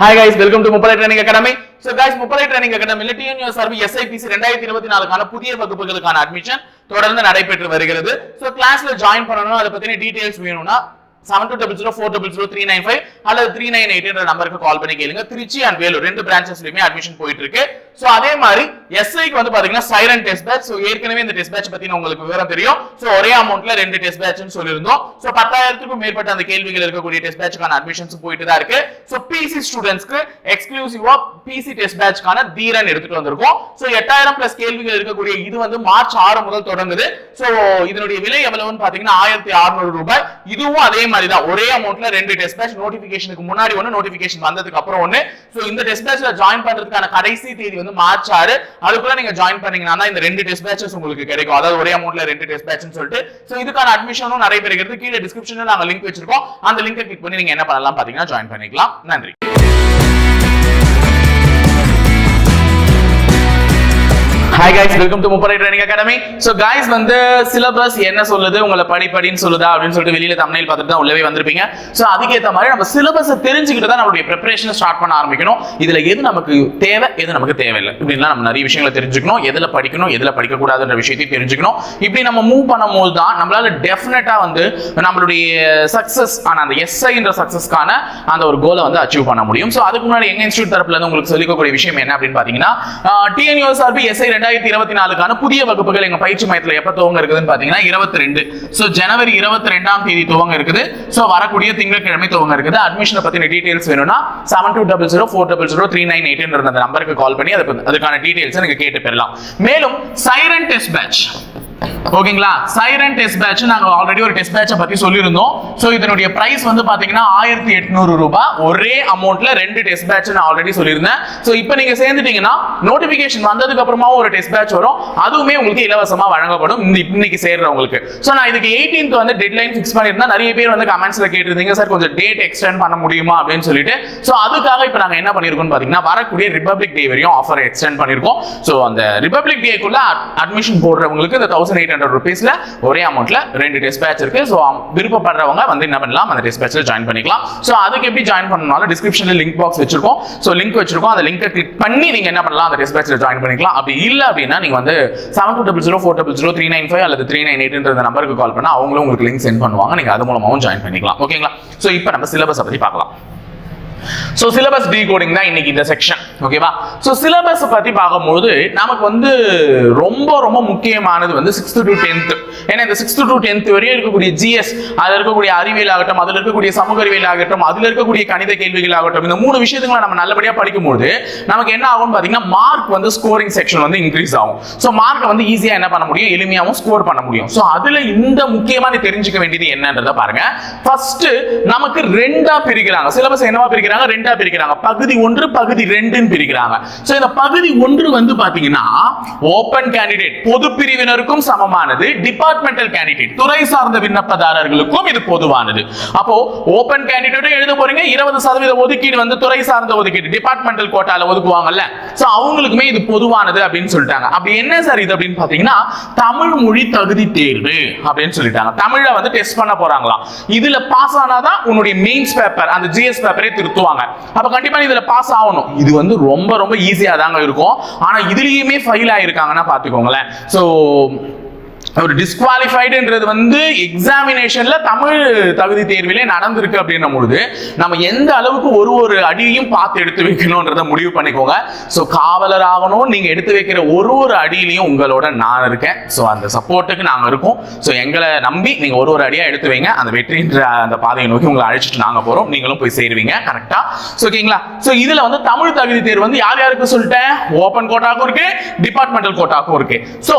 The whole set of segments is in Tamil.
Hi guys welcome to Muppadai training academy so guys Muppadai training அகாடமில TNUS சர்வி SIPC ரெண்டாயிரத்தி இருபத்தி நாலுக்கான புதிய வகுப்புகளுக்கான அட்மிஷன் தொடர்ந்து நடைபெற்று வருகிறது. சோ கிளாஸ்ல ஜாயின் பண்ணணும் அதை பத்தின டீடைல்ஸ் வேணும்னா seven two double zero four double zero three nine five அல்லது த்ரீ நைன் எயிட் என்ற நம்பருக்கு கால் பண்ணி கேளுங்க. திருச்சி அண்ட் வேலூர் ரெண்டு பிரான்ச்சஸ்லயுமே அட்மிஷன் போயிட்டு இருக்கு. சோ அதே மாதிரி எஸ்ஐக்கு வந்து பாத்தீங்கன்னா சைரன் டெஸ்ட் பேட்ச் சோ ஏற்கனவே இந்த டெஸ்ட் பேட்ச் பத்தி உங்களுக்கு விவரம் தெரியும். சோ ஒரே அமௌண்ட்ல ரெண்டு டெஸ்ட் பேட்ச்னு சொல்லியிருந்தோம். சோ பத்தாயிரத்துக்கும் மேற்பட்ட அந்த கேள்விகள் இருக்கக்கூடிய டெஸ்ட் பேட்ச்க்கான அட்மிஷன்ஸ் போயிட்டு தான் இருக்கு. சோ பிசி ஸ்டூடெண்ட்ஸ்க்கு எக்ஸ்க்ளூசிவா பிசி டெஸ்ட் பேட்ச்க்கான தீரன் எடுத்துட்டு வந்திருக்கோம். சோ எட்டாயிரம் பிளஸ் கேள்விகள் இருக்கக்கூடிய இது வந்து மார்ச் ஆறு முதல் தொடங்குது. சோ இதனுடைய விலை எவ்வளவுன்னு பாத்தீங்கன்னா ஆயிரத்தி அறுநூறு ரூபாய். இதுவும் அதே மாதிரி தான். ஒரே அமௌண்ட்ல ரெண்டு டெஸ்ட் பேட்ச் நோட்டிபிகேஷனுக்கு முன்னாடி ஒன்னு நோட்டிபிகேஷன் வந்ததுக்கு அப்புறம் ஒன்னு சோ இந்த டெஸ்ட் பேட்ச்ல ஜாயின் பண்றதுக்கான கடைசி தேதி வந்து மார்ச் ஆறு அதுக்குள்ள நீங்க ஜாயின் பண்ணீங்கன்னா இந்த ரெண்டு டெஸ்ட் பேச்சஸ் உங்களுக்கு கிடைக்கும். அதாவது ஒரே அமௌண்ட்ல ரெண்டு டெஸ்ட் பேட்ச்னு சொல்லிட்டு. சோ இதுக்கான அட்மிஷனும் நடைபெறுகிறது கீழே டிஸ்கிரிப்ஷன்ல நாங்க லிங்க் வச்சிருக்கோம். அந்த லிங்கை கிளிக் பண்ணி நீங்க என்ன பண்ணலாம் பாத்தீங்கன்னா ஜாயின் பண்ணிக்கலாம். நன்றி. Hi guys welcome to Muppadai training academy so guys வந்து சிலபஸ் என்ன சொல்லுது உங்களை படி படின்னு சொல்லுதா அப்படின்னு சொல்லிட்டு வெளியில தமிழில் பார்த்துட்டு தான் உள்ளவே வந்திருப்பீங்க. ஸோ அதுக்கேற்ற மாதிரி நம்ம சிலபஸை தெரிஞ்சுக்கிட்டு தான் நம்மளுடைய ப்ரிப்பரேஷனை ஸ்டார்ட் பண்ண ஆரம்பிக்கணும். இதுல எது நமக்கு தேவை எது நமக்கு தேவையில்லை. இப்படின்லாம் நம்ம நிறைய விஷயங்களை தெரிஞ்சுக்கணும். எதுல படிக்கணும் எதுல படிக்க கூடாதுன்ற விஷயத்தையும் தெரிஞ்சுக்கணும். இப்படி நம்ம மூவ் பண்ணும்போது தான் நம்மளால டெஃபினட்டா வந்து நம்மளுடைய சக்சஸ் ஆன அந்த எஸ்ஐன்ற சக்சஸ்க்கான அந்த ஒரு கோலை வந்து அச்சீவ் பண்ண முடியும். ஸோ அதுக்கு முன்னாடி எங்க இன்ஸ்டியூட் தரப்புல இருந்து உங்களுக்கு சொல்லிக்கக்கூடிய விஷயம் என்ன அப்படின்னு பாத்தீங்கன்னா டிஎன்யூஎஸ்ஆர்பி எஸ்ஐ ரெண்டாயிரத்தி இருபத்தி நாலுக்கான புதிய வகுப்புகள் எங்க பயிற்சி மையத்துல எப்ப துவங்க இருக்குதுன்னு பாத்தீங்கன்னா இருபத்தி ரெண்டு சோ ஜனவரி இருபத்தி ரெண்டாம் தேதி துவங்க இருக்குது. சோ வரக்கூடிய திங்கட்கிழமை துவங்க இருக்குது. அட்மிஷனை பத்தின டீடைல்ஸ் வேணும்னா seven two double zero four double zero three nine eight இருந்த நம்பருக்கு கால் பண்ணி அதுக்கான டீடைல்ஸ் நீங்க கேட்டு பெறலாம். மேலும் சைரன் டெஸ்ட் பேட்ச் ஓகேங்களா? சைரன் டெஸ்ட் பேட்ச் நாங்க ஆல்ரெடி ஒரு டெஸ்ட் பேட்சை பத்தி சொல்லியிருந்தோம். சோ இதனுடைய பிரைஸ் வந்து பாத்தீங்கன்னா ஆயிரத்தி எட்நூறு ரூபாய். ஒரே அமௌண்ட்ல ரெண்டு டெஸ்ட் பேட்ச் நான் ஆல்ரெடி சொல்லியிருந்தேன். சோ இப்போ நீங்க சேர்ந்துட்டீங்கன்னா நோட்டிபிகேஷன் வந்ததுக்கு அப்புறமா ஒரு டெஸ்ட் பேட்ச் வரும். அதுவுமே உங்களுக்கு இலவசமா வழங்கப்படும். இந்த இன்னைக்கு சேர்றவங்களுக்கு. சோ நான் இதுக்கு 18th வந்து டெட்லைன் ஃபிக்ஸ் பண்ணியிருந்தேன். நிறைய பேர் வந்து கமெண்ட்ஸ்ல கேட்டிருந்தீங்க சார் கொஞ்சம் டேட் எக்ஸ்டெண்ட் பண்ண முடியுமா? அப்படின்னு சொல்லிட்டு. சோ அதுக்காக இப்போ நாங்க என்ன பண்ணிருக்கோம் பாத்தீங்கன்னா வரக்கூடிய ரிபப்ளிக் டே வரையும் ஆஃபர் எக்ஸ்டெண்ட் பண்ணிருக்கோம் சோ அந்த ரிபப்ளிக் டேக்குள்ள அட்மிஷன் போடுறவங்களுக்கு இந்த தௌசண்ட் எயிட் ஹண்ட்ரட் ருபீஸ்ல ஒரே அமௌண்ட்ல ரெண்டு டெஸ்ட் பேட்ச் இருக்கு. ஸோ விருப்பப்படுறவங்க வந்து என்ன பண்ணலாம் அந்த டிஸ்பேச்சில் ஜாயின் பண்ணிக்கலாம். ஸோ அதுக்கு எப்படி ஜாயின் பண்ணனாலும் டிஸ்கிரிப்ஷன்ல லிங்க் பாக்ஸ் வச்சிருக்கோம். ஸோ லிங்க் வச்சிருக்கோம். அந்த லிங்கை கிளிக் பண்ணி நீங்க என்ன பண்ணலாம் அந்த டிஸ்பேச்சில் ஜாயின் பண்ணிக்கலாம். அப்படி இல்லை அப்படின்னா நீங்க வந்து seven two double zero four double zero three nine five அல்லது த்ரீ நைன் எயிட்ன்ற நம்பருக்கு கால் பண்ணா அவங்களும் உங்களுக்கு லிங்க் சென்ட் பண்ணுவாங்க. நீங்க அது மூலமாகவும் ஜாயின் பண்ணிக்கலாம். ஓகேங்களா ஸோ இப்போ நம்ம சிலபஸை பற்றி பார்க்கலாம். ஸோ சிலபஸ் டீகோடிங் தான் இன்னைக்கு இந்த செக்ஷன் ஓகேவா ஸோ சிலபஸ் பத்தி பார்க்கும்போது நமக்கு வந்து ரொம்ப ரொம்ப முக்கியமானது வந்து சிக்ஸ்த் டு டென்த் ஏன்னா இந்த சிக்ஸ்த் டு டென்த் வரையும் இருக்கக்கூடிய ஜிஎஸ் அதில் இருக்கக்கூடிய அறிவியல் ஆகட்டும் அதில் இருக்கக்கூடிய சமூக அறிவியல் ஆகட்டும் அதில் இருக்கக்கூடிய கணித கேள்விகள் ஆகட்டும் இந்த மூணு விஷயத்துங்களை நம்ம நல்லபடியாக படிக்கும்போது நமக்கு என்ன ஆகும்னு பார்த்தீங்கன்னா மார்க் வந்து ஸ்கோரிங் செக்ஷன் வந்து இன்க்ரீஸ் ஆகும். ஸோ மார்க்கை வந்து ஈஸியாக என்ன பண்ண முடியும்? எளிமையாகவும் ஸ்கோர் பண்ண முடியும். ஸோ அதில் இந்த முக்கியமாக நீ தெரிஞ்சுக்க வேண்டியது என்னன்றதை பாருங்க. ஃபர்ஸ்ட் நமக்கு ரெண்டா பிரிக்கிறாங்க. சிலபஸ் என்னவா பிரிக்கிறாங்க? பிரிக்கிறாங்க ரெண்டா பிரிக்கிறாங்க. பகுதி ஒன்று பகுதி ரெண்டுன்னு பிரிக்கிறாங்க. ஸோ இந்த பகுதி ஒன்று வந்து பாத்தீங்கன்னா ஓபன் கேண்டிடேட் பொது பிரிவினருக்கும் சமமானது டிபார்ட்மெண்டல் கேண்டிடேட் துறை சார்ந்த விண்ணப்பதாரர்களுக்கும் இது பொதுவானது. அப்போ ஓபன் கேண்டிடேட்டும் எழுத போறீங்க இருபது சதவீத ஒதுக்கீடு வந்து துறை சார்ந்த ஒதுக்கீடு டிபார்ட்மெண்டல் கோட்டால ஒதுக்குவாங்கல்ல. சோ அவங்களுக்குமே இது பொதுவானது அப்படின்னு சொல்லிட்டாங்க. அப்படி என்ன சார் இது அப்படின்னு பாத்தீங்கன்னா தமிழ் மொழி தகுதி தேர்வு அப்படின்னு சொல்லிட்டாங்க. தமிழ வந்து டெஸ்ட் பண்ண போறாங்களாம். இதுல பாஸ் ஆனாதான் உன்னுடைய மெயின்ஸ் பேப்பர் அந்த ஜிஎஸ் பேப்பரே திருத்தும். திருத்துவாங்க அப்ப கண்டிப்பா நீ இதுல பாஸ் ஆகணும். இது வந்து ரொம்ப ரொம்ப ஈஸியா தாங்க இருக்கும். ஆனா இதுலயுமே ஃபெயில் ஆயிருக்காங்கன்னா பாத்துக்கோங்களேன். சோ ஒரு டிஸ்குவாலிஃபைடுன்றது வந்து எக்ஸாமினேஷன்ல தமிழ் தகுதி தேர்விலே நடந்திருக்கு அப்படின்னும் பொழுது நம்ம எந்த அளவுக்கு ஒரு ஒரு அடியையும் பார்த்து எடுத்து வைக்கணும்ன்றத முடிவு பண்ணிக்கோங்க. ஸோ காவலர் ஆகணும் நீங்க எடுத்து வைக்கிற ஒரு ஒரு அடியிலையும் உங்களோட நான் இருக்கேன். ஸோ அந்த சப்போர்ட்டுக்கு நாங்கள் இருக்கோம். ஸோ எங்களை நம்பி நீங்க ஒரு ஒரு அடியா எடுத்து வைங்க. அந்த வெற்றின்ற அந்த பாதையை நோக்கி உங்களை அழைச்சிட்டு நாங்க போறோம். நீங்களும் போய் சேருவீங்க. கரெக்டா ஸோ ஓகேங்களா? ஸோ இதுல வந்து தமிழ் தகுதி தேர்வு வந்து யார் யாருக்கு சொல்லிட்டேன்? ஓப்பன் கோட்டாக்கும் இருக்கு டிபார்ட்மெண்டல் கோட்டாக்கும் இருக்கு. ஸோ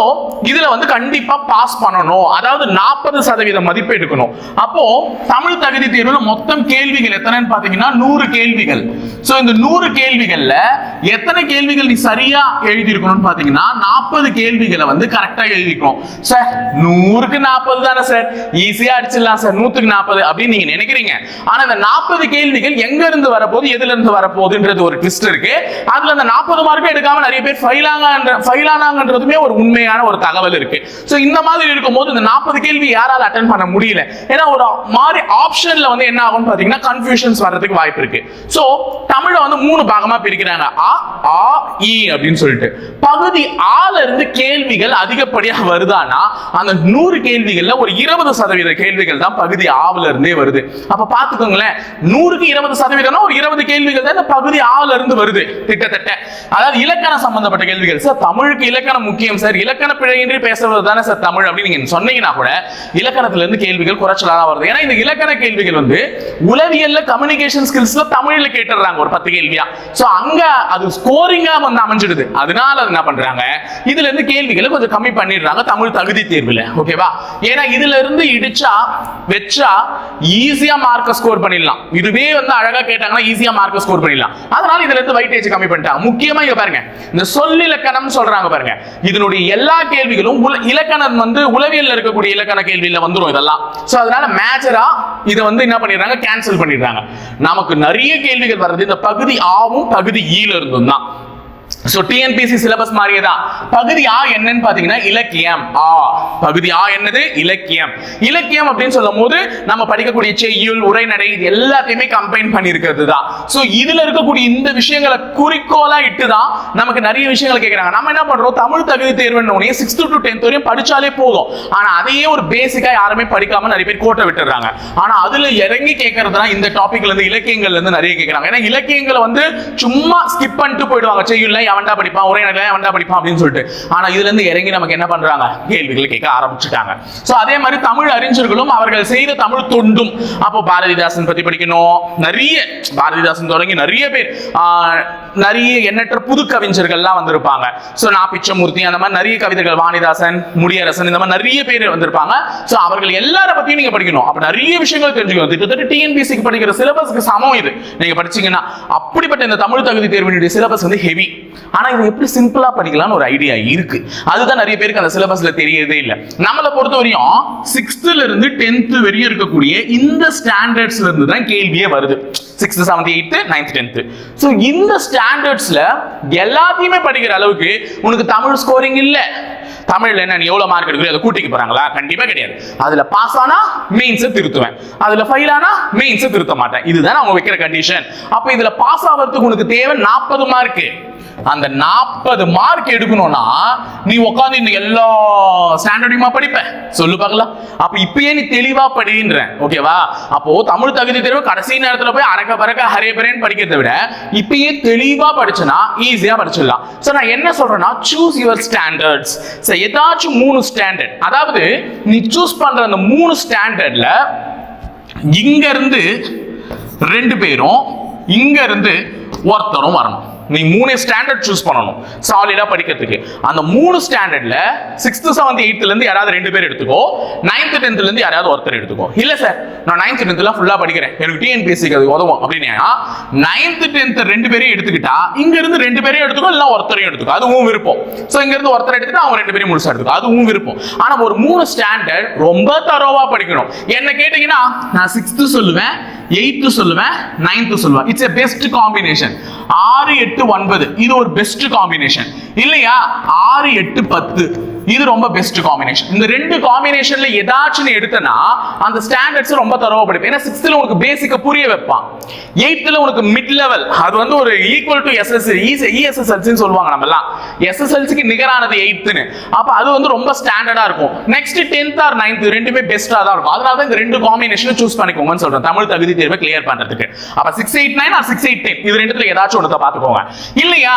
இதுல வந்து கண்டிப்பா பாஸ் பண்ணணும். அதாவது நாற்பது சதவீத மதிப்பு எடுக்கணும். அப்போ தமிழ் தகுதி தேர்வுல மொத்தம் கேள்விகள் எத்தனைன்னு பாத்தீங்கன்னா நூறு கேள்விகள். சோ இந்த நூறு கேள்விகள்ல எத்தனை கேள்விகள் நீ சரியா எழுதி இருக்கணும்னு பாத்தீங்கன்னா நாற்பது கேள்விகளை வந்து கரெக்டா எழுதிக்கணும். சார் நூறுக்கு நாற்பது தானே சார் ஈஸியா அடிச்சிடலாம் சார் நூத்துக்கு நாற்பது அப்படின்னு நீங்க நினைக்கிறீங்க. ஆனா இந்த நாற்பது கேள்விகள் எங்க இருந்து வரப்போகுது எதுல இருந்து வரப்போகுதுன்றது ஒரு ட்விஸ்ட் இருக்கு. அதுல அந்த நாற்பது மார்க்கும் எடுக்காம நிறைய பேர் ஃபைல் ஃபைல் ஆனாங்கன்றதுமே ஒரு உண்மையான ஒரு தகவல் இருக்கு. சோ இந்த இந்த மாதிரி இருக்கும்போது இந்த நாற்பது கேள்வி யாரால அட்டன் பண்ண முடியல. ஏன்னா ஒரு மாதிரி ஆப்ஷன்ல வந்து என்ன ஆகும்னு பாத்தீங்கன்னா கன்ஃபியூஷன்ஸ் வர்றதுக்கு வாய்ப்பு இருக்கு. சோ தமிழை வந்து மூணு பாகமா பிரிக்கிறாங்க. அ ஆ இ அப்படின்னு சொல்லிட்டு. பகுதி ஆல இருந்து கேள்விகள் அதிகப்படியா வருதானா அந்த நூறு கேள்விகள்ல ஒரு இருபது சதவீத கேள்விகள் தான் பகுதி ஆவுல இருந்தே வருது. அப்ப பாத்துக்கோங்களேன் நூறுக்கு இருபது சதவீதம்னா ஒரு இருபது கேள்விகள் தான் இந்த பகுதி ஆவுல இருந்து வருது கிட்டத்தட்ட. அதாவது இலக்கண சம்பந்தப்பட்ட கேள்விகள். சார் தமிழுக்கு இலக்கணம் முக்கியம் சார் இலக்கண பிழையின்றி பேசுறது தானே சார் தமிழ் அப்படின்னு நீங்க சொன்னீங்கன்னா கூட இலக்கணத்துல இருந்து கேள்விகள் குறைச்சலாக வருது. ஏன்னா இந்த இலக்கண கேள்விகள் வந்து உளவியல்ல கம்யூனிகேஷன் ஸ்கில்ஸ்ல தமிழ்ல கேட்டுறாங்க ஒரு பத்து கேள்வியா. சோ அங்க அது ஸ்கோரிங்கா வந்து அமைஞ்சிடுது. அதனால என்ன பண்றாங்க? இதுல இருந்து கேள்விகளை கொஞ்சம் கம்மி பண்ணிடுறாங்க தமிழ் தகுதி தேர்வுல. ஓகேவா ஏன்னா இதுல இருந்து இடிச்சா வச்சா ஈஸியா மார்க்க ஸ்கோர் பண்ணிடலாம். இதுவே வந்து அழகா கேட்டாங்கன்னா ஈஸியா மார்க்க ஸ்கோர் பண்ணிடலாம். அதனால இதுல இருந்து வைட்டேஜ் கம்மி பண்ணிட்டாங்க. முக்கியமா இங்க பாருங்க. இந்த சொல்லிலக்கணம் சொல்றாங்க பாருங்க. இதனுடைய எல்லா கேள்விகளும் உல- இலக்கணம் வந்து உளவியல் இருக்கக்கூடிய இலக்கண கேள்வியில வந்துரும் இதெல்லாம். சோ அதனால மேஜரா இதை வந்து என்ன பண்ணிடுறாங்க? கேன்சல் பண்ணிடுறாங்க. நமக்கு நிறைய கேள்விகள் வர்றது இந்த பகுதி ஆவும் பகுதி ஈல இருந்தும் தான் சோ டிஎன்பிசி சிலபஸ் மாதிரியே தான் பகுதி ஆ என்னன்னு பாத்தீங்கன்னா இலக்கியம். ஆ பகுதி ஆ என்னது? இலக்கியம். இலக்கியம் அப்படின்னு சொல்லும் போது நம்ம படிக்கக்கூடிய செய்யுள் உரைநடை இது எல்லாத்தையுமே கம்பைன் பண்ணியிருக்கிறது தான் சோ இதுல இருக்கக்கூடிய இந்த விஷயங்களை குறிக்கோளா இட்டு தான் நமக்கு நிறைய விஷயங்கள் கேட்கறாங்க நம்ம என்ன பண்றோம்? தமிழ் தகுதி தேர்வுன்னு சிக்ஸ்த் டு டென்த் வரையும் படிச்சாலே போதும். ஆனா அதையே ஒரு பேசிக்கா யாருமே படிக்காம நிறைய பேர் கோட்டை விட்டுறாங்க. ஆனா அதுல இறங்கி கேட்கறது தான் இந்த டாபிக்ல இருந்து இலக்கியங்கள்ல இருந்து நிறைய கேட்கறாங்க ஏன்னா இலக்கியங்களை வந்து சும்மா ஸ்கிப் பண்ணிட்டு போயிடுவாங்க. செய்யுள்ல அவன்டா படிப்பான் உரைநடை அவன்டா படிப்பான் அப்படின்னு சொல்லிட்டு. ஆனா இதுல இருந்து இறங்கி நமக்கு என்ன பண்றாங்க? கேள்விகள் கேட்க ஆரம்பிச்சுட்டாங்க. சோ அதே மாதிரி தமிழ் அறிஞர்களும் அவர்கள் செய்த தமிழ் தொண்டும். அப்போ பாரதிதாசன் பத்தி படிக்கணும். நிறைய பாரதிதாசன் தொடங்கி நிறைய பேர் நிறைய எண்ணற்ற புது கவிஞர்கள்லாம் வந்திருப்பாங்க. சோ நான் பிச்சமூர்த்தி அந்த மாதிரி நிறைய கவிதைகள் வாணிதாசன் முடியரசன் இந்த மாதிரி நிறைய பேர் வந்திருப்பாங்க. சோ அவர்கள் எல்லார பத்தியும் நீங்க படிக்கணும். அப்ப நிறைய விஷயங்கள் தெரிஞ்சுக்கணும். கிட்டத்தட்ட டிஎன்பிசிக்கு படிக்கிற சிலபஸ்க்கு சமம் இது. நீங்க படிச்சீங்கன்னா அப்படிப்பட்ட இந்த தமிழ் தகுதி தேர்வினுடைய சிலபஸ் வந்து ஹெவி ஆனா இது எப்படி சிம்பிளா படிக்கலாம்னு ஒரு ஐடியா இருக்கு. அதுதான் நிறைய பேருக்கு அந்த சிலபஸ்ல தெரியறதே இல்ல. நம்மளை பொறுத்த வரையும் சிக்ஸ்த்ல இருந்து டென்த்து வரையும் இருக்கக்கூடிய இந்த ஸ்டாண்டர்ட்ஸ்ல இருந்து தான் கேள்வியே வருது. Sixth seventh eighth ninth tenth so இந்த ஸ்டாண்டர்ட்ஸ்ல எல்லாத்தையுமே படிக்கிற அளவுக்கு உனக்கு தமிழ் ஸ்கோரிங் இல்ல. தமிழ்ல என்ன நீ எவ்வளவு மார்க் எடுக்கிறீங்க அதை கூட்டிக்கு போறாங்களா? கண்டிப்பா கிடையாது. அதுல பாஸ் ஆனா மெயின்ஸ் திருத்துவேன். அதுல ஃபெயில் ஆனா மெயின்ஸ் திருத்த மாட்டேன். இதுதான் அவங்க வைக்கிற கண்டிஷன் அப்ப இதுல பாஸ் ஆகிறதுக்கு உனக்கு தேவை நாற்பது மார்க் அந்த நாற்பது மார்க் எடுக்கணும்னா நீ உட்காந்து இந்த எல்லா ஸ்டாண்டர்டையுமா படிப்ப? சொல்லு பார்க்கலாம். அப்ப இப்பயே நீ தெளிவா படின்ற ஓகேவா அப்போ தமிழ் தகுதி தேர்வு கடைசி நேரத்துல போய் அரக்க பறக்க ஹரே பரேன்னு படிக்கிறதை விட இப்பயே தெளிவா படிச்சுனா ஈஸியா படிச்சிடலாம். சோ நான் என்ன சொல்றேன்னா சூஸ் யுவர் ஸ்டாண்டர்ட்ஸ் சோ ஏதாச்சும் மூணு ஸ்டாண்டர்ட் அதாவது நீ சூஸ் பண்ற அந்த மூணு ஸ்டாண்டர்ட்ல இங்க இருந்து ரெண்டு பேரும் இங்க இருந்து ஒருத்தரும் வரணும். நீ மூணு ஸ்டாண்டர்ட் சூஸ் பண்ணணும். சாலிடா படிக்கிறதுக்கு. அந்த மூணு ஸ்டாண்டர்ட்ல சிக்ஸ்த் செவன்த் எயித்துல இருந்து யாராவது ரெண்டு பேர் எடுத்துக்கோ. நைன்த் டென்த்ல இருந்து யாராவது ஒருத்தர் எடுத்துக்கோ. இல்ல சார் நான் நைன்த் டென்த்ல ஃபுல்லா படிக்கிறேன். எனக்கு டிஎன்பிஎஸ்சிக்கு அது உதவும் அப்படின்னா நைன்த் டென்த் ரெண்டு பேரையும் எடுத்துக்கிட்டா இங்க இருந்து ரெண்டு பேரையும் எடுத்துக்கோ இல்ல ஒருத்தரையும் எடுத்துக்கோ. அதுவும் விருப்பம். சோ இங்க இருந்து ஒருத்தர் எடுத்துட்டு அவங்க ரெண்டு பேரையும் முழுசா எடுத்துக்கோ. அதுவும் விருப்பம். ஆனா ஒரு மூணு ஸ்டாண்டர்ட் ரொம்ப தரோவா படிக்கணும். என்ன கேட்டீங்கன்னா நான் சிக்ஸ்த் சொல்லுவேன் எயித்து சொல்லுவேன் நைன்த்து சொல்லுவேன். இட்ஸ் எ பெஸ்ட் காம்பினேஷன் ஆறு எட்டு எட்டு ஒன்பது. இது ஒரு பெஸ்ட் காம்பினேஷன் இல்லையா? ஆறு எட்டு பத்து. இது ரொம்ப பெஸ்ட் காம்பினேஷன் இந்த ரெண்டு காம்பினேஷன்ல ஏதாச்சும் எடுத்தனா அந்த ஸ்டாண்டர்ட்ஸ் ரொம்ப தரவா படிப்பேன் ஏன்னா சிக்ஸ்த்ல உனக்கு பேசிக்க புரிய வைப்பான். எயித்துல உனக்கு மிட் லெவல் அது வந்து ஒரு ஈக்குவல் டு எஸ்எஸ்சி இஎஸ்எஸ்எல்சின்னு சொல்லுவாங்க நம்ம எல்லாம் எஸ்எஸ்எல்சிக்கு நிகரானது எயித்துன்னு அப்ப அது வந்து ரொம்ப ஸ்டாண்டர்டா இருக்கும். நெக்ஸ்ட் டென்த் ஆர் நைன்த் ரெண்டுமே பெஸ்டா தான் இருக்கும். அதனால தான் இந்த ரெண்டு காம்பினேஷன் சூஸ் பண்ணிக்கோங்கன்னு சொல்றேன். தமிழ் தகுதி தேர்வை கிளியர் பண்றதுக்கு. அப்ப six eight nine or six eight ten இது ரெண்டுத்துல ஏதாச்சும் ஒன்றத்தை பார்த்துக்கோங்க. இல்லையா?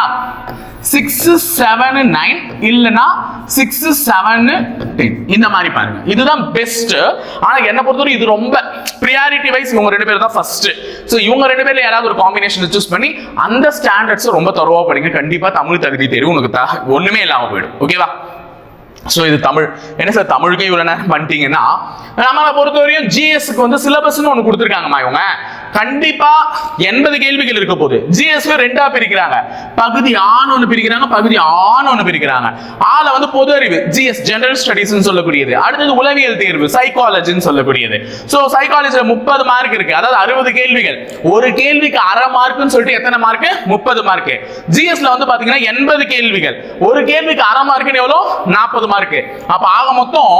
சிக்ஸ் செவன் நைன் இல்லைன்னா சிக்ஸ் செவன் டென் இந்த மாதிரி பாருங்க. இதுதான் பெஸ்ட் ஆனா என்ன பொறுத்தவரை இது ரொம்ப ப்ரியாரிட்டி வைஸ் இவங்க ரெண்டு பேர் தான் ஃபர்ஸ்ட் ஸோ இவங்க ரெண்டு பேர்ல யாராவது ஒரு காம்பினேஷன் சூஸ் பண்ணி அந்த ஸ்டாண்டர்ட்ஸ் ரொம்ப தரவா படிங்க. கண்டிப்பா தமிழ் தகுதி தெரியும் உனக்கு த- ஒண்ணுமே இல்லாம போயிடும். ஓகேவா ஸோ இது தமிழ். என்ன சார் தமிழுக்கே இவ்வளோ நேரம் பண்ணிட்டீங்கன்னா நம்மளை பொறுத்தவரையும் ஜிஎஸ்க்கு வந்து சிலபஸ்னு ஒன்று கொடுத்துருக்காங்கம்மா இவங்க. கண்டிப்பா எண்பது கேள்விகள் இருக்க போகுது. ஜிஎஸ்ல ரெண்டா பிரிக்கிறாங்க. பகுதி ஆண் ஒன்று பிரிக்கிறாங்க பகுதி ஆண் ஒன்று பிரிக்கிறாங்க. ஆல வந்து பொது அறிவு ஜிஎஸ் ஜெனரல் ஸ்டடிஸ் சொல்லக்கூடியது. அடுத்தது உளவியல் தேர்வு சைக்காலஜின்னு சொல்லக்கூடியது. ஸோ சைக்காலஜியில் முப்பது மார்க் இருக்கு. அதாவது அறுபது கேள்விகள். ஒரு கேள்விக்கு அரை மார்க்னு சொல்லிட்டு எத்தனை மார்க் முப்பது மார்க் ஜிஎஸ்ல வந்து பாத்தீங்கன்னா எண்பது கேள்விகள். ஒரு கேள்விக்கு அரை மார்க்னு எவ்வளோ? நாற்பது மார்க் அப்ப ஆக மொத்தம்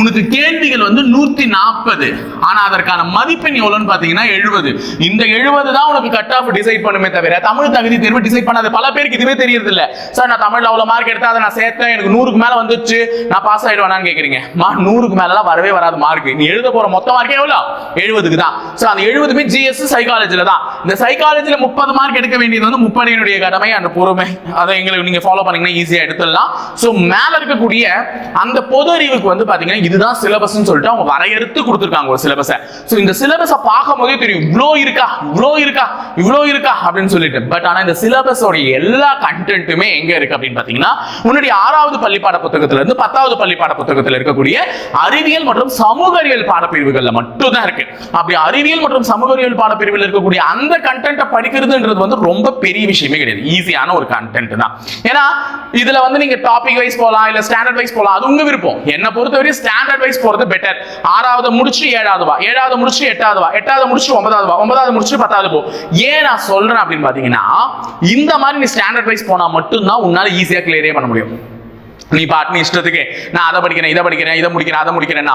உனக்கு கேள்விகள் வந்து நூத்தி நாற்பது ஆனா அதற்கான மதிப்பெண் எவ்வளோன்னு பாத்தீங்கன்னா எழுபது. இந்த எழுபது தான் உனக்கு கட் ஆஃப் டிசைட் பண்ணுமே தவிர தமிழ் தகுதி தேர்வு டிசைட் பண்ணாது பல பேருக்கு இதுவே தெரியறது இல்ல சார் நான் தமிழ்ல அவ்வளவு மார்க் எடுத்தா அதை நான் சேர்த்தேன் எனக்கு நூறுக்கு மேல வந்துச்சு நான் பாஸ் ஆயிடுவானான்னு கேக்குறீங்க. மா நூறுக்கு மேலாம் வரவே வராது மார்க் நீ எழுத போற மொத்த மார்க்கே எவ்வளவு எழுபதுக்கு தான். சோ அந்த எழுபதுமே ஜிஎஸ் சைக்காலஜில தான். இந்த சைக்காலஜில முப்பது மார்க் எடுக்க வேண்டியது வந்து முப்படையினுடைய கடமை அந்த பொறுமை. அதை எங்களுக்கு நீங்க ஃபாலோ பண்ணீங்கன்னா ஈஸியா எடுத்துடலாம். சோ மேல இருக்கக்கூடிய அந்த பொது அறிவுக்கு வந்து பாத்தீங்கன்னா இதுதான் சிலபஸ்னு சொல்லிட்டு அவங்க வரையறுத்து கொடுத்துருக்காங்க ஒரு சிலபஸை சோ இந்த சிலபஸை பார்க்கும் போதே தெரியும் இவ்வளோ இருக்கா? இவ்வளோ இருக்கா? இவ்வளோ இருக்கா? அப்படின்னு சொல்லிட்டு. பட் ஆனா இந்த சிலபஸோட எல்லா கண்டென்ட்டுமே எங்க இருக்கு அப்படின்னு பாத்தீங்கன்னா உன்னுடைய ஆறாவது பள்ளிப்பாட புத்தகத்துல இருந்து பத்தாவது பள்ளிப்பாட புத்தகத்துல இருக்கக்கூடிய அறிவியல் மற்றும் சமூக அறிவியல் பாடப்பிரிவுகள்ல மட்டும்தான் இருக்கு. அப்படி அறிவியல் மற்றும் சமூக அறிவியல் பாடப்பிரிவில் இருக்கக்கூடிய அந்த கண்டென்ட்டை படிக்கிறதுன்றது வந்து ரொம்ப பெரிய விஷயமே கிடையாது. ஈஸியான ஒரு கண்டென்ட் தான். ஏன்னா இதுல வந்து நீங்க டாபிக் வைஸ் போகலாம் இல்ல ஸ்டாண்டர்ட் வைஸ் போகலாம் அது உங்க விருப்பம். என்னை பொறுத்தவரை ஸ்டாண்டர்ட் வைஸ் போறது பெட்டர் ஆறாவது முடிச்சு ஏழாவது வா ஏழாவது முடிச்சு எட்டாவது வா எட்டாவது முடிச்சு ஒன்பதாவது பா ஒன்பதாவது முடிச்சு பத்தாவது போ. ஏன் நான் சொல்றேன் அப்படின்னு பாத்தீங்கன்னா இந்த மாதிரி நீ ஸ்டாண்டர்ட் வைஸ் போனா மட்டும்தான் உன்னால ஈஸியா கிளியரே பண்ண முடியும். நீ பாட்டு நீ இஷ்டத்துக்கு நான் அதை படிக்கிறேன் இதை படிக்கிறேன் இதை முடிக்கிறேன் அதை முடிக்கிறேன்னா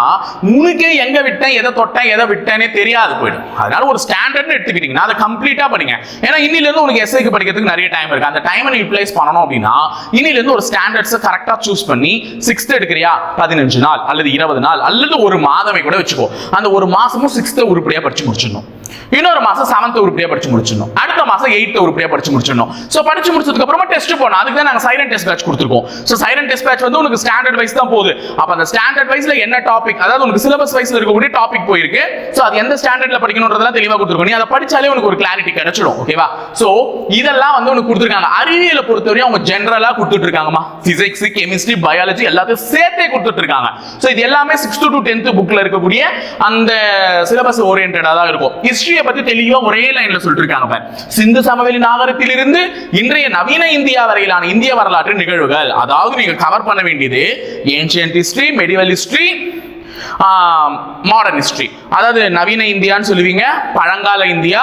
உனக்கே எங்க விட்டேன் எதை தொட்டேன் எதை விட்டேனே தெரியாது போயிடும். அதனால ஒரு ஸ்டாண்டர்ட் எடுத்துக்கிட்டீங்கன்னா அதை கம்ப்ளீட்டா படிங்க. ஏன்னா இன்னில இருந்து உனக்கு எஸ்ஐக்கு படிக்கிறதுக்கு நிறைய டைம் இருக்கு. அந்த டைமை நீ யூட்டிலைஸ் பண்ணணும் அப்படின்னா இன்னில இருந்து ஒரு ஸ்டாண்டர்ட்ஸை கரெக்டா சூஸ் பண்ணி சிக்ஸ்த் எடுக்கிறியா? பதினஞ்சு நாள் அல்லது இருபது நாள் அல்லது ஒரு மாதமே கூட வச்சுக்கோ. அந்த ஒரு மாசமும் சிக்ஸ்த்தை உருப்படியா படிச்சு முடிச்சிடணும். இன்னொரு மாசம் செவன்த் உருப்படியா படிச்சு முடிச்சிடணும். அடுத்த மாசம் எயித்து உருப்படியா படிச்சு முடிச்சிடணும். ஸோ படிச்சு முடிச்சதுக்கு அப்புறமா டெஸ்ட் போனோம் அதுக்கு தான் நாங்க சைலண்ட் டெஸ்ட் பேட்ச் கொடுத்துருக்கோம். ஸோ சைலண்ட் டெஸ்ட் பேட்ச் வந்து உனக்கு ஸ்டாண்டர்ட் வைஸ் தான் போகுது. அப்ப அந்த ஸ்டாண்டர்ட் வைஸ்ல என்ன டாபிக் அதாவது உனக்கு சிலபஸ் வைஸ்ல இருக்கக்கூடிய டாபிக் போயிருக்கு. ஸோ அது எந்த ஸ்டாண்டர்ட்ல படிக்கணும்ன்றதெல்லாம் தெளிவாக கொடுத்துருக்கோம். நீ அதை படிச்சாலே உனக்கு ஒரு கிளாரிட்டி கிடைச்சிடும். ஓகேவா ஸோ இதெல்லாம் வந்து உனக்கு கொடுத்துருக்காங்க. அறிவியலை பொறுத்தவரையும் அவங்க ஜென்ரலா கொடுத்துட்டு இருக்காங்கம்மா பிசிக்ஸ் கெமிஸ்ட்ரி பயாலஜி எல்லாத்தையும் சேர்த்தே கொடுத்துட்டு இருக்காங்க ஸோ இது எல்லாமே சிக்ஸ்த் டு டென்த் புக்ல இருக்கக்கூடிய அந்த சிலபஸ் ஓரியன்டா தான் இருக்கும். ஹிஸ்டரியை பத்தி தெளிவா ஒரே லைன்ல சொல்லிட்டு இருக்காங்க சிந்து சமவெளி நாகரத்திலிருந்து இன்றைய நவீன இந்தியா வரையிலான இந்திய வரலாற்று நிகழ்வுகள். அதாவது நீங்க கவர் பண்ண வேண்டியது ancient history medieval history modern history அதாவது நவீன இந்தியான்னு சொல்லுவீங்க பழங்கால இந்தியா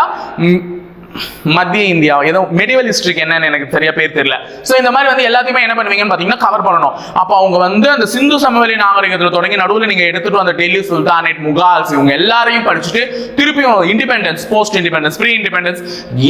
மத்திய இந்தியா ஏதோ மெடிவல் ஹிஸ்டரிக்கு என்னன்னு எனக்கு சரியா பேர் தெரியல. சோ இந்த மாதிரி வந்து எல்லாத்தையுமே என்ன பண்ணுவீங்கன்னு பாத்தீங்கன்னா கவர் பண்ணணும். அப்போ அவங்க வந்து அந்த சிந்து சமவெளி நாகரிகத்துல தொடங்கி நடுவில் நீங்க எடுத்துட்டு வந்த டெல்லி சுல்தானேட் முகால்ஸ் இவங்க எல்லாரையும் படிச்சுட்டு திருப்பியும் independence post independence pre independence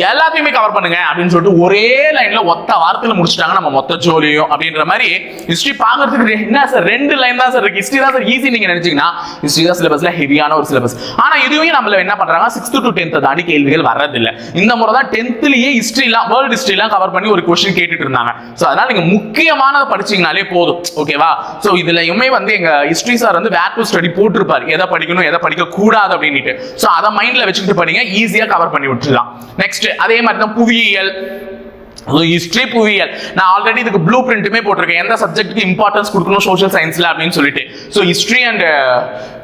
எல்லாத்தையுமே கவர் பண்ணுங்க அப்படின்னு சொல்லிட்டு ஒரே லைன்ல ஒத்த வாரத்தில் முடிச்சிட்டாங்க நம்ம மொத்த ஜோலியும் அப்படின்ற மாதிரி ஹிஸ்டரி பாக்குறதுக்கு என்ன சார் ரெண்டு லைன் தான் சார் இருக்கு. ஹிஸ்டரி தான் சார் ஈஸி நீங்க நினைச்சீங்கன்னா ஹிஸ்டரி தான் சிலபஸ்ல ஹெவியான ஒரு சிலபஸ் ஆனா இதுவே நம்மள என்ன பண்றாங்க சிக்ஸ்த் டு டென்த் தாண்டி கேள்விகள் வர்றதில்லை. இந்த முறை தான் டென்த்லயே ஹிஸ்ட்ரிலாம் வேர்ல்டு ஹிஸ்ட்ரிலாம் கவர் பண்ணி ஒரு கொஸ்டின் கேட்டுட்டு இருந்தாங்க. ஸோ அதனால நீங்க முக்கியமானதை படிச்சீங்கனாலே போதும். ஓகேவா ஸோ இதுலயுமே வந்து எங்க ஹிஸ்ட்ரி சார் வந்து வேர் டு ஸ்டடி போட்டிருப்பாரு. எதை படிக்கணும் எதை படிக்க கூடாது அப்படின்ட்டு ஸோ அதை மைண்ட்ல வச்சுக்கிட்டு படிங்க. ஈஸியா கவர் பண்ணி விட்டுலாம் நெக்ஸ்ட் அதே மாதிரி தான் புவியியல். Oh, ஹிஸ்ட்ரி புவியியல். நான் ஆல்ரெடி இதுக்கு ப்ளூ பிரிண்ட்டுமே போட்டிருக்கேன். எந்த சப்ஜெக்ட்டுக்கு இம்பார்ட்டன்ஸ் கொடுக்கணும் சோஷியல் சயின்ஸ்ல அப்படின்னு சொல்லிட்டு. ஸோ ஹிஸ்ட்ரி அண்ட்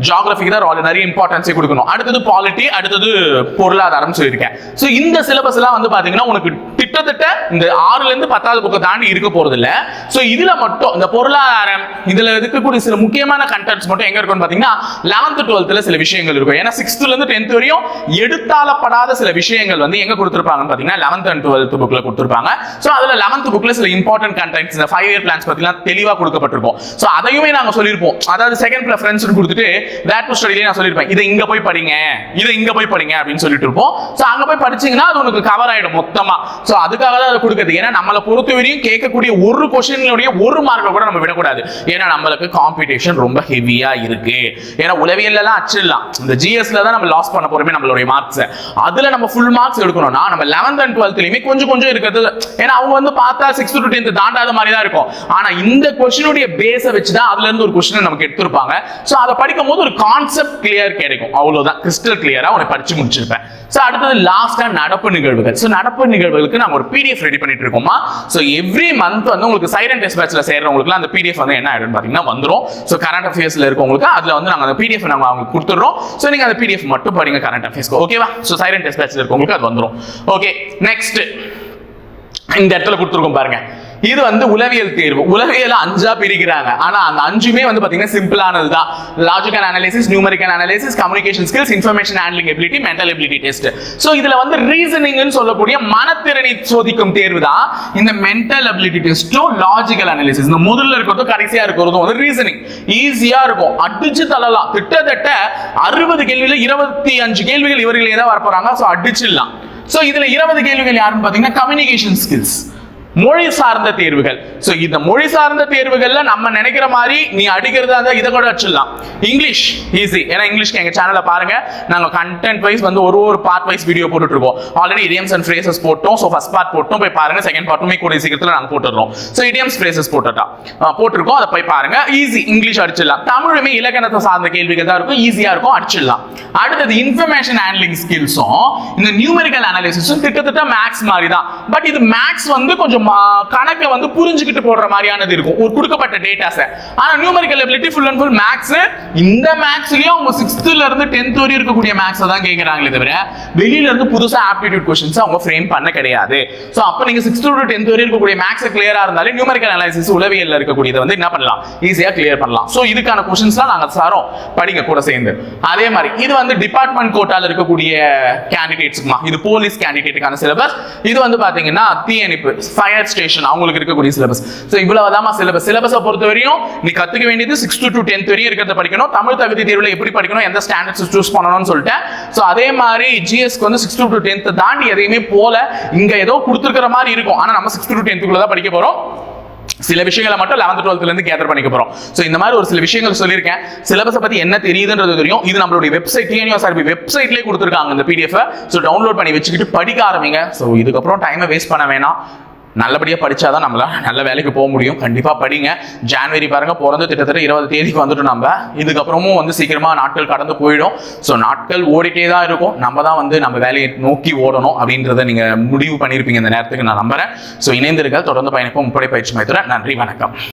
ஜாகிரபிக்கு தான் நிறைய இம்பார்ட்டன்ஸே கொடுக்கணும். அடுத்தது பாலிட்டி அடுத்தது பொருளாதாரம் சொல்லியிருக்கேன். ஸோ இந்த சிலபஸ் எல்லாம் வந்து பாத்தீங்கன்னா உனக்கு கிட்டத்தட்ட இந்த ஆறுல இருந்து பத்தாவது புக்கை தாண்டி இருக்க போறது இல்ல ஸோ இதுல மட்டும் இந்த பொருளாதாரம் இதுல இருக்கக்கூடிய சில முக்கியமான கண்டென்ட்ஸ் மட்டும் எங்க இருக்கும்னு பாத்தீங்கன்னா லெவன்த் டுவெல்த்ல சில விஷயங்கள் இருக்கும். ஏன்னா சிக்ஸ்த்ல இருந்து டென்த் வரையும் எடுத்தாலப்படாத சில விஷயங்கள் வந்து எங்க கொடுத்துருப்பாங்கன்னு பாத்தீங்கன்னா லெவன்த் அண்ட் டுவெல்த் புக்ல கொடுத்துருப்பாங்க. ஸோ அதுல லெவன்த் புக்ல சில இம்பார்ட்டன்ட் கண்டென்ட்ஸ் இந்த ஃபைவ் இயர் பிளான்ஸ் பத்திலாம் தெளிவாக கொடுக்கப்பட்டிருக்கும். ஸோ அதையுமே நாங்க சொல்லியிருப்போம். அதாவது செகண்ட் ப்ரிஃபரன்ஸ் கொடுத்துட்டு வேட் டு ஸ்டடிலே நான் சொல்லியிருப்பேன். இதை இங்கே போய் படிங்க. இதை இங்க போய் படிங்க அப்படின்னு சொல்லிட்டு இருப்போம். ஸோ அங்க போய் படிச்சீங்கன்னா அது உனக்கு கவர் ஆயிடும் மொத்தமாக ஸோ அதுக்காக தான் அதை கொடுக்குறது. ஏன்னா நம்மளை பொறுத்தவரையும் கேட்கக்கூடிய ஒரு கொஷினுடைய ஒரு மார்க்கை கூட நம்ம விடக்கூடாது. ஏன்னா நம்மளுக்கு காம்படிஷன் ரொம்ப ஹெவியா இருக்கு. ஏன்னா உளவியல்லாம் அச்சிடலாம். இந்த ஜிஎஸ்ல தான் நம்ம லாஸ் பண்ண போறோமே நம்மளுடைய மார்க்ஸ் அதுல நம்ம ஃபுல் மார்க்ஸ் எடுக்கணும்னா நம்ம லெவன்த் அண்ட் டுவெல்த்லயுமே கொஞ்சம் கொஞ்சம் இருக்கிறது ஏன்னா அவங்க வந்து பார்த்தா சிக்ஸ்த் டு டென்த் தாண்டாத மாதிரி தான் இருக்கும். ஆனா இந்த கொஸ்டினுடைய பேஸை வச்சு தான் அதுல இருந்து ஒரு கொஸ்டின் நமக்கு எடுத்திருப்பாங்க. ஸோ அதை படிக்கும் போது ஒரு கான்செப்ட் கிளியர் கிடைக்கும். அவ்வளவுதான். கிறிஸ்டல் கிளியரா உனக்கு படிச்சு முடிச்சிருப்பேன். ஸோ அடுத்தது லாஸ்டா நடப்பு நிகழ்வுகள். ஸோ நடப்பு நிகழ்வுகளுக்கு நாங்கள் ஒரு பிடிஎஃப் ரெடி பண்ணிட்டு இருக்கோமா ஸோ எவ்ரி மந்த் வந்து உங்களுக்கு சைலண்ட் டெஸ்ட் சேர்றவங்களுக்கு அந்த பிடிஎஃப் வந்து என்ன ஆயிடும் பாத்தீங்கன்னா வந்துரும். ஸோ கரண்ட் அஃபேர்ஸ்ல இருக்கவங்களுக்கு அதுல வந்து நாங்கள் அந்த பிடிஎஃப் நாங்க அவங்களுக்கு கொடுத்துறோம் ஸோ நீங்க அந்த பிடிஎஃப் மட்டும் படிங்க கரண்ட் அஃபேர்ஸ்க்கு ஓகேவா ஸோ சைலண்ட் டெஸ்ட் இருக்கவங்களுக்கு அது வந்துரும். ஓகே நெக்ஸ்ட் இந்த இடத்துல கொடுத்துருக்கோம் பாருங்க. இது வந்து உளவியல் தேர்வு. உளவியல் அஞ்சா பிரிக்கிறாங்க. ஆனா அந்த அஞ்சுமே வந்து பாத்தீங்கன்னா சிம்பிளானது தான். Logical analysis numerical analysis communication skills information handling ability mental ability test so இதுல வந்து ரீசனிங்னு சொல்லக்கூடிய மனத்திறனை சோதிக்கும் தேர்வு தான் இந்த மென்டல் எபிலிட்டி டெஸ்ட்டும் லாஜிக்கல் அனாலிசிஸ் இந்த முதல்ல இருக்கிறதும் கடைசியா இருக்கிறதும் வந்து ரீசனிங் ஈஸியா இருக்கும். அடிச்சு தள்ளலாம். கிட்டத்தட்ட அறுபது கேள்வியில இருபத்தி அஞ்சு கேள்விகள் இவர்களே தான் வரப்போறாங்க. ஸோ அடிச்சிடலாம். சோ இதுல இருபது கேள்விகள் யாருன்னு பாத்தீங்கன்னா கம்யூனிகேஷன் ஸ்கில்ஸ் மொழி சார்ந்த தேர்வுகள். ஸோ இந்த மொழி சார்ந்த தேர்வுகள்ல நம்ம நினைக்கிற மாதிரி நீ அடிக்கிறதா இருந்தால் இதை கூட அடிச்சிடலாம் இங்கிலீஷ் ஈஸி ஏன்னா இங்கிலீஷ்க்கு எங்க சேனலில் பாருங்க நாங்க கண்டென்ட் வைஸ் வந்து ஒரு ஒரு பார்ட் வைஸ் வீடியோ போட்டுட்டு இருக்கோம். ஆல்ரெடி இடியம்ஸ் அண்ட் ஃப்ரேசஸ் போட்டோம். ஸோ ஃபர்ஸ்ட் பார்ட் போட்டோம். போய் பாருங்க செகண்ட் பார்ட்டுமே கூட சீக்கிரத்தில் நாங்கள் போட்டுடுறோம். ஸோ இடியம்ஸ் ஃப்ரேசஸ் போட்டுட்டா. போட்டிருக்கோம். அதை போய் பாருங்க. ஈஸி இங்கிலீஷ் அடிச்சிடலாம். தமிழுமே இலக்கணத்தை சார்ந்த கேள்விகள் தான் இருக்கும். ஈஸியா இருக்கும். அடிச்சிடலாம். அடுத்தது இன்ஃபர்மேஷன் ஹேண்ட்லிங் ஸ்கில்ஸும் இந்த நியூமெரிக்கல் அனாலிசிஸும் கிட்டத்தட்ட மேக்ஸ் மாதிரி தான். பட் இது மேக்ஸ் வந்து கொஞ்சம் கணக்கை வந்து புரிஞ்சுக்கிட்டு போடுற மாதிரியானது இருக்கும். ஒரு கொடுக்கப்பட்ட டேட்டாஸை ஆனா numerical ability full and full maths இந்த மேக்ஸ்லயும் அவங்க சிக்ஸ்த்ல இருந்து டென்த் வரையும் இருக்கக்கூடிய மேக்ஸ் தான் கேட்கறாங்களே தவிர வெளியில இருந்து புதுசா ஆப்டிடியூட் கொஸ்டின்ஸ் அவங்க ஃப்ரேம் பண்ண கிடையாது. சோ அப்ப நீங்க சிக்ஸ்த் டு டென்த் வரையும் இருக்கக்கூடிய மேக்ஸ் கிளியரா இருந்தாலே நியூமரிக்கல் அனாலிசிஸ் உளவியல் இருக்கக்கூடியதை வந்து என்ன பண்ணலாம்? ஈஸியா கிளியர் பண்ணலாம். சோ இதுக்கான கொஸ்டின்ஸ்லாம் நாங்க சாரோம் படிங்க கூட சேர்ந்து. அதே மாதிரி இது வந்து டிபார்ட்மெண்ட் கோட்டால இருக்கக்கூடிய கேண்டிடேட்ஸ்க்குமா இது போலீஸ் கேண்டிடேட்டுக்கான சிலபஸ் இது வந்து பாத்தீங்கன்னா தீயணைப்பு ஃபயர் ஸ்டேஷன் அவங்களுக்கு இருக்கக்கூடிய சிலபஸ் ஸோ இவ்வளவுதான் சிலபஸ் சிலபஸை பொறுத்த வரையும் நீ கத்துக்க வேண்டியது சிக்ஸ் டு டென்த் வரையும் இருக்கிறத படிக்கணும். தமிழ் தகுதி தேர்வுல எப்படி படிக்கணும் எந்த ஸ்டாண்டர்ட்ஸ் சூஸ் பண்ணணும்னு சொல்லிட்டேன். ஸோ அதே மாதிரி ஜிஎஸ்க்கு வந்து சிக்ஸ் டு டென்த் தாண்டி எதையுமே போல இங்க ஏதோ கொடுத்துருக்கிற மாதிரி இருக்கும். ஆனா நம்ம சிக்ஸ் டு டென்த்துக்குள்ள தான் படிக்க போறோம். சில விஷயங்களை மட்டும் லெவன்த் டுவெல்த்ல இருந்து கேதர் பண்ணிக்க போறோம். ஸோ இந்த மாதிரி ஒரு சில விஷயங்கள் சொல்லியிருக்கேன். சிலபஸை பத்தி என்ன தெரியுதுன்றது தெரியும். இது நம்மளுடைய வெப்சைட் டிஎன்யூஎஸ்ஆர்பி வெப்சைட்லேயே கொடுத்துருக்காங்க இந்த பிடிஎஃப் ஸோ டவுன்லோட் பண்ணி வச்சுக்கிட்டு படிக்க ஆரம்பிங்க. ஸோ இதுக்கப்புறம் டைமை வேஸ்ட் பண்ண வேணாம். நல்லபடியாக படிச்சாதான் நம்மளால் நல்ல வேலைக்கு போக முடியும். கண்டிப்பாக படிங்க. ஜான்வரி பாருங்க பிறந்து திட்டத்தட்ட இருபது தேதிக்கு வந்துட்டோம் நம்ம. இதுக்கப்புறமும் வந்து சீக்கிரமாக நாட்கள் கடந்து போயிடும். ஸோ நாட்கள் ஓடிட்டே தான் இருக்கும். நம்ம தான் வந்து நம்ம வேலையை நோக்கி ஓடணும் அப்படின்றத நீங்கள் முடிவு பண்ணியிருப்பீங்க இந்த நேரத்துக்கு நான் நம்புறேன். ஸோ இணைந்திருக்க தொடர்ந்து பயணிப்போம். முப்படை பயிற்சி மையத்துடன் நன்றி வணக்கம்.